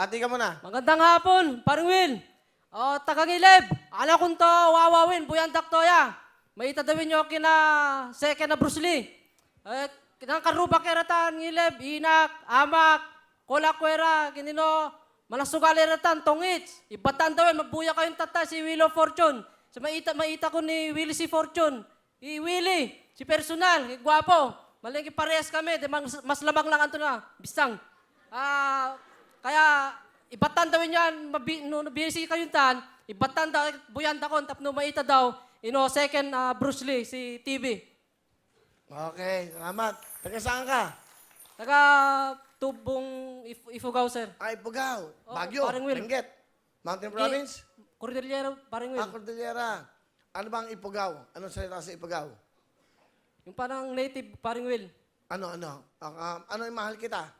Bati ka muna. Magandang hapon, paring Will. O, tagangilib. Ano kung to wawawin, buyan daktoya. May itadawin nyo kina second na Bruce Lee. Eh, kinang karuba keratan, ngilib, inak, amak, kolakwera, kinino, manasugali ratan, tongits. Ibatan daw, magbuya kayong tata si Willow Fortune. Sa maita, maita ko ni Willie si Fortune. I Willie, si personal, gwapo. Malingki parehas kami, di mas, mas labang lang anto na, bisang. Ah, kaya ibatan daw yan, mabi, no, busy kayo tan, ibatan daw, buyan daw, tapno maita daw, ino second ah, Bruce Lee, si TV. Okay, salamat. Taga saan ka? Taga tubong if, Ifugao, sir. Ay, Pugaw. Oh, Baguio. Benguet. Mountain Province. Cordillera, parang Ah. Cordillera. Ano bang Ipugaw? Anong salita sa Ipugaw? Yung parang native, parang Will. Ano, ano? Ah, ah, ano yung mahal kita?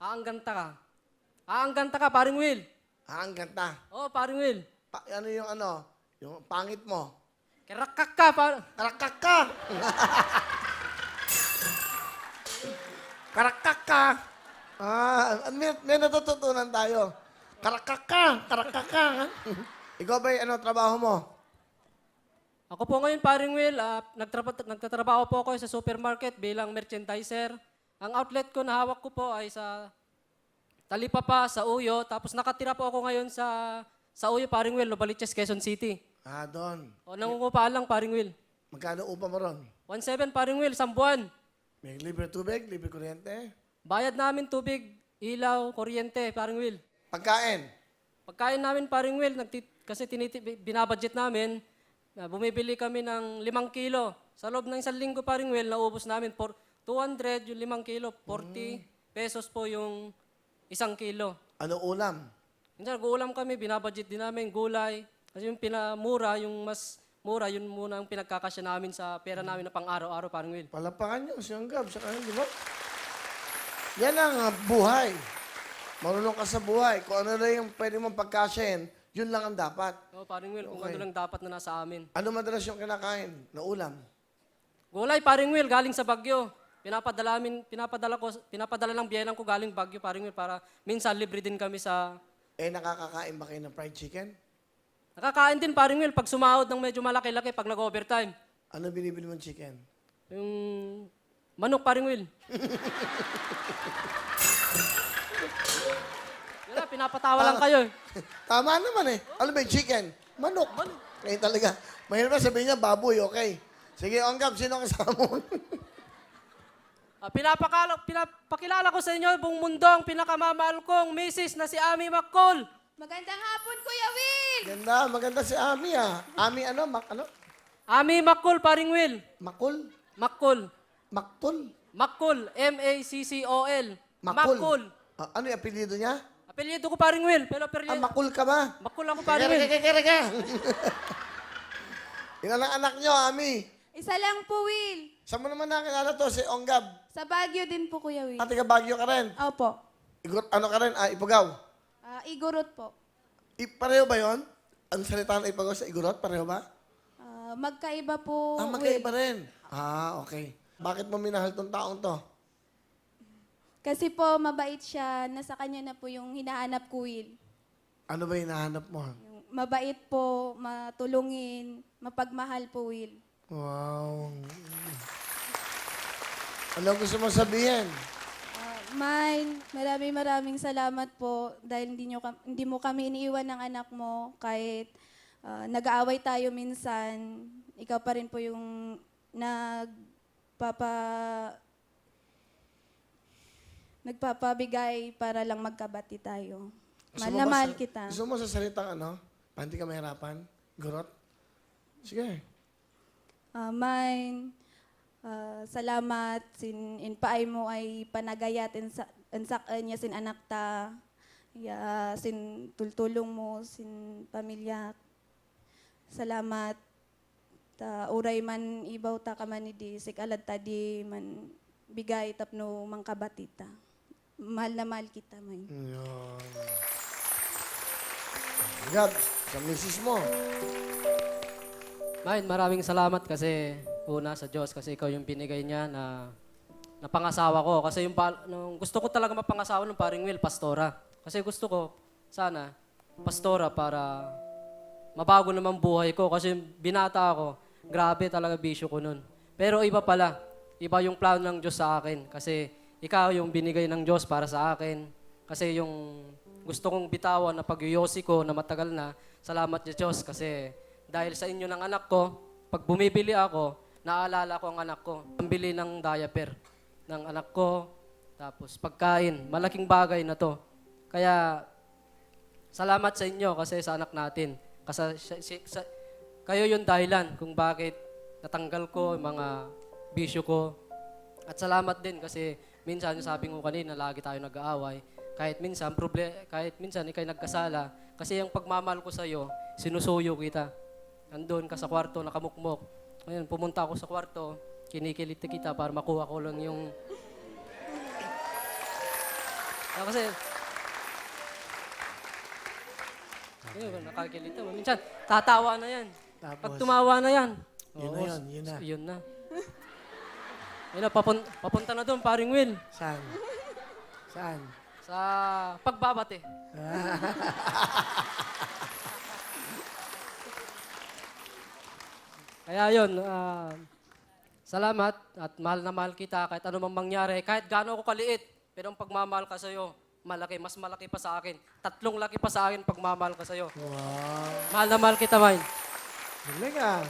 Aangganta ka. Aangganta ka, parang Will. Ah, ang ganda. Oh, parang Will. Pa- ano yung ano? Yung pangit mo. Kerakak ka, par Karakak ka! Karakak ka! Ah, may, may natututunan tayo. Karakak ka! Karakak ka! Ikaw ba ano trabaho mo? Ako po ngayon, paring Will, ah, nagtrapa- nagtatrabaho po ako sa supermarket bilang merchandiser. Ang outlet ko na hawak ko po ay sa Talipapa, sa Uyo. Tapos nakatira po ako ngayon sa sa Uyo, paring Will, Novaliches, Quezon City. Ah, doon. O nangungupaan lang, paring Will. Magkano upa mo ron? 1.7, paring Will, isang buwan. May libre tubig, libre kuryente. Bayad namin tubig, ilaw, kuryente, paring Will. Pagkain. Pagkain namin, paring Will, nagti- kasi tiniti- binabudget namin, na bumibili kami ng limang kilo. Sa loob ng isang linggo, paring Will, naubos namin for 200 yung limang kilo, 40 pesos po yung isang kilo. Ano ulam? Minsan, guulam kami, binabudget din namin, gulay. Kasi yung pinamura, yung mas mura, yun muna ang pinagkakasya namin sa pera namin na pang araw-araw, parang Will. Palapakan nyo, si Gab, sa kanil, di ba? Yan ang ah, buhay. Marunong ka sa buhay. Kung ano na yung pwede mong pagkasyahin, yun lang ang dapat. Oh, parang Will, kung Okay. ano lang dapat na nasa amin. Ano madalas yung kinakain na ulam? Gulay, paring Will, galing sa Bagyo. Pinapadala, amin, pinapadala, ko, pinapadala ng biyenan ko galing Bagyo, paring para minsan libre din kami sa... Eh, nakakakain ba kayo ng fried chicken? Nakakain din, paring Will, pag sumahod ng medyo malaki-laki, pag nag-overtime. Ano binibili mong chicken? Yung manok, paring Will. Wala, pinapatawa lang kayo. eh. Tama naman eh. Ano ba yung chicken? Manok. Manok. Kaya talaga. Mahirap na sabihin niya, baboy, okay. Sige, Onggab, sino ang kasama mo? Ah, pinapakala, pinapakilala ko sa inyo buong mundo ang pinakamamahal kong misis na si Ami McCall. Magandang hapon, Kuya Will! Ganda, maganda si Ami ah. Ami ano? Mak ano? Ami McCall, paring Will. Makul? McCall. Maktul? McCall, M-A-C-C-O-L. Makul. Ah, ano yung apelyido niya? Apelyido ko paring Will, pero Ah, apelyido... makul ka ba? Makul ako paring Will. kaya, kaya, kaya. Ilan ang anak niyo, Ami? Isa lang po, Will. Saan mo naman nakilala to, si Onggab? Sa Baguio din po, Kuya Will. Ate ka Baguio ka rin? Opo. Igur, ano ka rin? Ah, Ipugaw? Ah, Igorot po. I, pareho ba yon? Ang salita ng Ipugaw sa Igorot, pareho ba? Ah, magkaiba po, Ah, Will. magkaiba rin. Ah, okay. Bakit mo minahal tong taong to? Kasi po, mabait siya. Nasa kanya na po yung hinahanap ko, Will. Ano ba hinahanap mo? Yung mabait po, matulungin, mapagmahal po, Will. Wow. Ano gusto mo sabihin? Ah, Mine, maraming maraming salamat po dahil hindi, nyo, hindi mo kami iniiwan ng anak mo kahit ah, nag-aaway tayo minsan. Ikaw pa rin po yung nagpapa nagpapabigay para lang magkabati tayo. Mahal na mahal kita. Gusto mo sa salitang ano? Panti ka mahirapan? Gurot? Sige. Ah, mine, ah, salamat sin in paay mo ay panagayat in sa insak niya sin anak ta. Ya, sin tultulong mo sin pamilya. Salamat. Ta uray man ibaw ta ka man di sikalad ta di man bigay tapno mangkabatita. Mahal na mahal kita, mine. Yun. Gab, sa misis mo. Main, maraming salamat kasi una sa Diyos kasi ikaw yung binigay niya na na pangasawa ko. Kasi yung nung gusto ko talaga mapangasawa ng paring Will, pastora. Kasi gusto ko, sana, pastora para mabago naman buhay ko. Kasi binata ako, grabe talaga bisyo ko nun. Pero iba pala, iba yung plano ng Diyos sa akin. Kasi ikaw yung binigay ng Diyos para sa akin. Kasi yung gusto kong bitawan na pagyoyosi ko na matagal na, salamat niya Diyos. Kasi dahil sa inyo ng anak ko, pag bumibili ako, naalala ko ang anak ko. Pambili ng diaper ng anak ko, tapos pagkain. Malaking bagay na to. Kaya salamat sa inyo kasi sa anak natin. Kasi si- si- sa- kayo yung dahilan kung bakit natanggal ko yung mga bisyo ko. At salamat din kasi minsan sabi ko kanina lagi tayo nag-aaway. Kahit minsan proble kahit minsan ikay nagkasala kasi yung pagmamahal ko sa iyo, sinusuyo kita. Andun ka sa kwarto nakamukmok. Ngayon pumunta ako sa kwarto, kinikilit kita para makuha ko lang yung Ah, kasi Ayun, nakakilita. Minsan, tatawa na yan. Pag Tapos, tumawa na yan. Yun na yun, yun na. Yun na. Yun na, papun- papunta na doon, paring Will. saan? Saan? Sa pagbabate. Kaya yun, ah, salamat at mahal na mahal kita kahit ano mang mangyari. Kahit gaano ako kaliit, pero ang pagmamahal ka sa'yo, malaki, mas malaki pa sa akin. Tatlong laki pa sa akin pagmamahal ka sa'yo. Wow. Mahal na mahal kita, Mine. Galing ah.